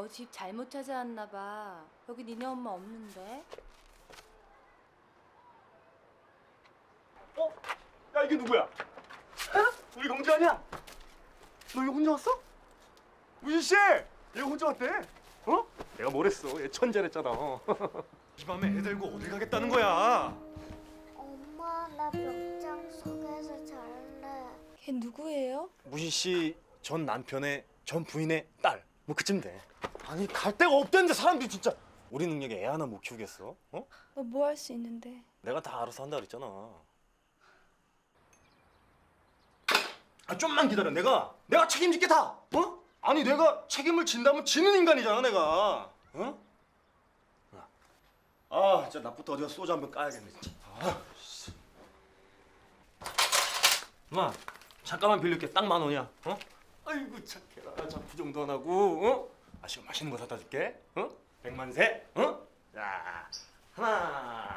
너 집 잘못 찾아왔나 봐. 여기 니네 엄마 없는데. 어? 야 이게 누구야? 어? 우리 공주 아니야? 너 이거 혼자 왔어? 우진 씨, 얘 혼자 왔대. 어? 내가 뭐랬어? 얘 천재랬잖아. 이 밤에 애 들고 어딜 가겠다는 거야? 엄마 나 벽장 속에서 잘래. 걔 누구예요? 무진 씨 전 남편의 전 부인의 딸. 뭐 그쯤 돼. 아니 갈 데가 없대는데 사람들이 진짜. 우리 능력에 애 하나 못 키우겠어? 어? 너 뭐 할 수 있는데? 내가 다 알아서 한다 그랬잖아. 아 좀만 기다려. 내가 내가 책임질게 다. 어? 아니 내가 책임을 진다면 지는 인간이잖아 내가. 어? 아 진짜 나부터 어디가 소주 한 병 까야겠네 진짜. 아, 씨. 엄마 잠깐만 빌릴게 딱 만 원이야. 어? 아이고 착해라 자 부 정도 안 하고. 어? 아시고 맛있는 거 사다 줄게. 어? 백만세. 어? 자 하나.